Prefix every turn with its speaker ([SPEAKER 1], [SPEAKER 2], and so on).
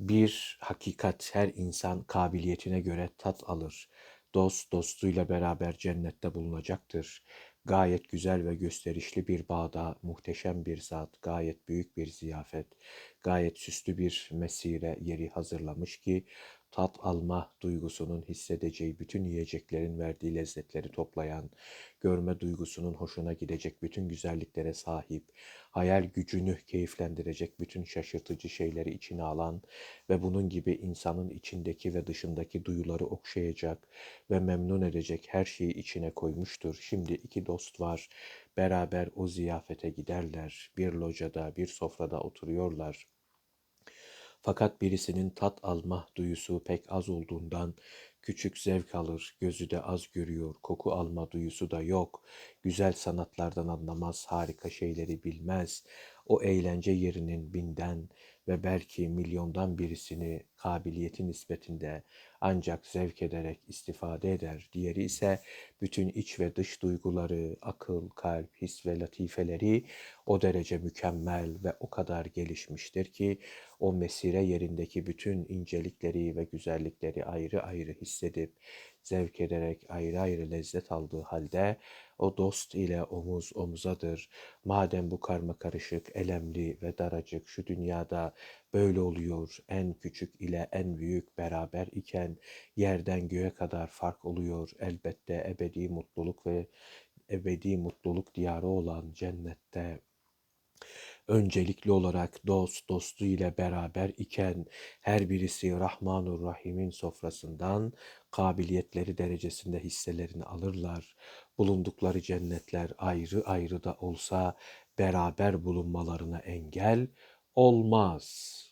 [SPEAKER 1] Bir hakikat her insan kabiliyetine göre tat alır. Dost dostuyla beraber cennette bulunacaktır. Gayet güzel ve gösterişli bir bağda muhteşem bir zat, gayet büyük bir ziyafet, gayet süslü bir mesire yeri hazırlamış ki tat alma duygusunun hissedeceği bütün yiyeceklerin verdiği lezzetleri toplayan, görme duygusunun hoşuna gidecek bütün güzelliklere sahip, hayal gücünü keyiflendirecek bütün şaşırtıcı şeyleri içine alan ve bunun gibi insanın içindeki ve dışındaki duyuları okşayacak ve memnun edecek her şeyi içine koymuştur. Şimdi iki dost var, beraber o ziyafete giderler. Bir locada, bir sofrada oturuyorlar. Fakat birisinin tat alma duyusu pek az olduğundan küçük zevk alır, gözü de az görüyor, koku alma duyusu da yok. Güzel sanatlardan anlamaz, harika şeyleri bilmez. O eğlence yerinin binden ve belki milyondan birisini kabiliyeti nispetinde ancak zevk ederek istifade eder. Diğeri ise bütün iç ve dış duyguları, akıl, kalp, his ve latifeleri o derece mükemmel ve o kadar gelişmiştir ki o mesire yerindeki bütün incelikleri ve güzellikleri ayrı ayrı hissedip zevk ederek ayrı ayrı lezzet aldığı halde o dost ile omuz omuzadır. Madem bu karma karışık, elemli ve daracık şu dünyada böyle oluyor, en küçük ile en büyük beraber iken yerden göğe kadar fark oluyor. Elbette ebedi mutluluk ve ebedi mutluluk diyarı olan cennette öncelikli olarak dost dostu ile beraber iken her birisi Rahmanur Rahim'in sofrasından kabiliyetleri derecesinde hisselerini alırlar. Bulundukları cennetler ayrı ayrı da olsa beraber bulunmalarına engel olmaz.''